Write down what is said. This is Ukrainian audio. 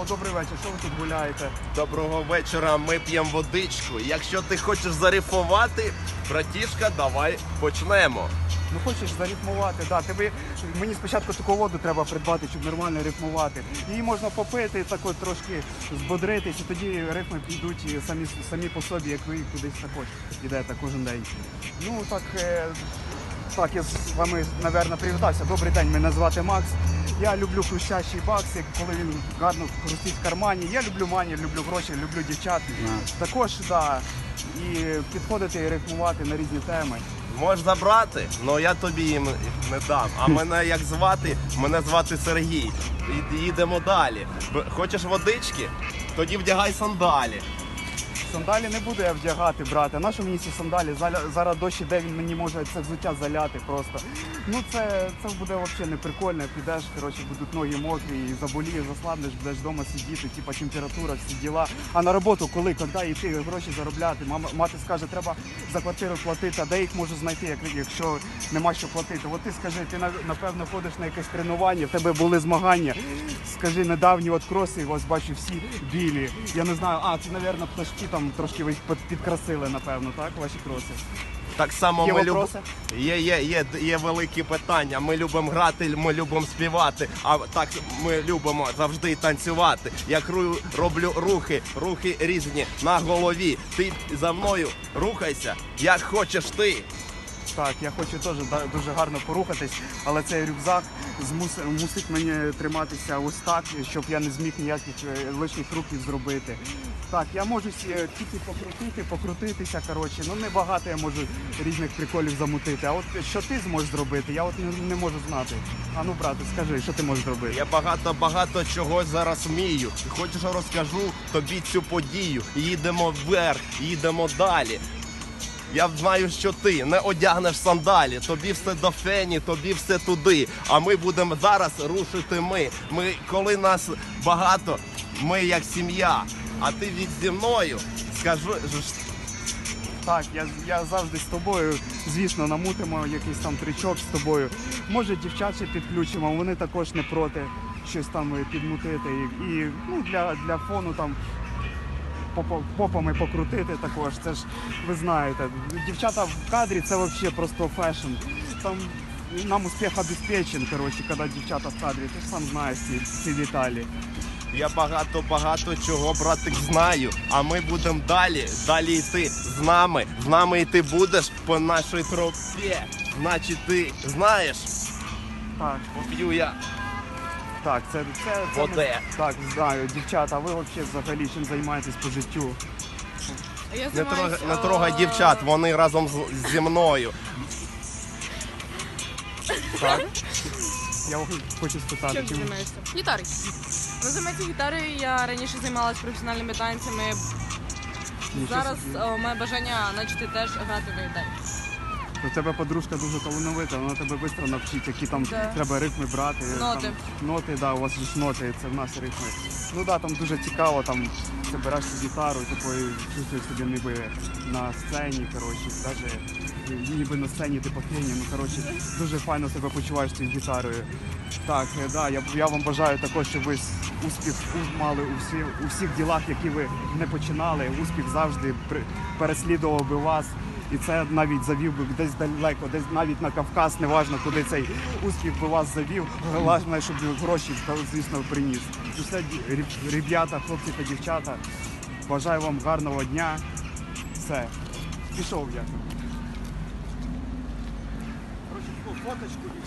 О, добрий вечір, що ви тут гуляєте? Доброго вечора, ми п'ємо водичку. Якщо ти хочеш зарифувати, братішка, давай почнемо. Ну хочеш зарифмувати, да, тобі мені спочатку таку воду треба придбати, щоб нормально рифмувати. Її можна попити, так от трошки збодритись, і тоді рифми підуть і самі самі по собі, як ви кудись також йдете кожен день. Ну так, е, так, я з вами, напевно, привітався. Добрий день, мене звати Макс. Я люблю хрустящий баксик, коли він гарно хрустить в кармані. Я люблю мані, люблю гроші, люблю дівчат. Також, да, і підходити і рифмувати на різні теми. Можеш забрати, але я тобі їм не дам. А мене як звати? Мене звати Сергій. І- Їдемо далі. Хочеш водички? Тоді вдягай сандалі. Сандалі не буду я вдягати, брате. Нащо мені ці сандалі? Зараз дощ іде, він мені може це взуття заляти просто. Ну це, це буде взагалі не прикольно. Підеш, коротше, будуть ноги мокрі, і заболієш, заслабнеш, будеш вдома сидіти, типа температура, всі діла. А на роботу коли, коли йти гроші заробляти? Мама мати скаже, треба за квартиру платити, а де їх можу знайти, як- якщо нема що платити. От ти скажи, ти на- напевно ходиш на якесь тренування, в тебе були змагання. Скажи, недавні от кроси, ось бачу всі білі. Я не знаю, а це, мабуть, пташки там трошки ви під- підкрасили, напевно, так, ваші кроси. Так само Є ми любимо. вопроси? Є, є, є, є великі питання. Ми любимо грати, ми любимо співати. А так ми любимо завжди танцювати. Я кру- роблю рухи, рухи різні на голові. Ти за мною рухайся, як хочеш ти. Так, я хочу теж да- дуже гарно порухатись, але цей рюкзак змус- мусить мені триматися ось так, щоб я не зміг ніяких е, лишніх рухів зробити. Так, я можу е, тільки покрутити, покрутитися. Коротше, ну небагато я можу різних приколів замутити. А от що ти зможеш зробити, я от не, не можу знати. А ну, брате, скажи, що ти можеш зробити? Я багато багато чого зараз вмію. І Хочеш розкажу тобі цю подію. Їдемо вверх, їдемо далі. Я знаю, що ти не одягнеш сандалі, тобі все до фені, тобі все туди. А ми будемо зараз рушити ми. Ми, коли нас багато, ми як сім'я. А ти від мною скажу, Так, я, я завжди з тобою. Звісно, намутимо якийсь там тричок з тобою. Може, дівчат підключимо, вони також не проти щось там підмутити. І, ну, для, для фону там попами покрутити також. Це ж ви знаєте, дівчата в кадрі це взагалі просто фешн. Там нам успіх обезпечен, коротше, коли дівчата в кадрі. Ти ж сам знаєш ці, ці деталі. Я багато багато чого, братик, знаю. А ми будемо далі, далі йти з нами. З нами йти будеш по нашій тропі. Значить, ти знаєш, Так. поп'ю я. Так, це, це, це ми- так, знаю. Дівчата, ви взагалі взагалі чим займаєтесь по життю? Я Не займаюсь, трогай, не е, трогай дівчат, вони разом з- зі мною. Так. Я хочу спитати, Чим ти чим займаєшся? Гітарою. Ну, займається гітарою. Я раніше займалася професіональними танцями. Зараз собі. е, моє бажання начати теж грати на гітарі. У тебе подружка дуже талановита, вона тебе швидко навчить, які там Да. треба ритми брати. Ноти. Там, ноти, да, у вас ж ноти, це в нас ритми. Ну да, там дуже цікаво, там ти береш цю гітару, такою чувствуєш себе ніби на сцені, коротше, навіть ніби на сцені ти по ну коротше, дуже файно себе почуваєш цією гітарою. Так, е, да, я, я вам бажаю також, щоб ви с- успіх у- мали у, всі, у всіх ділах, які ви не починали. Успіх завжди при- переслідував би вас. І це навіть завів би десь далеко, десь навіть на Кавказ, неважно, куди цей успіх би вас завів. Головне, щоб гроші, звісно, приніс. І все, ребята, хлопці та дівчата, бажаю вам гарного дня. Все, пішов я. Фоточку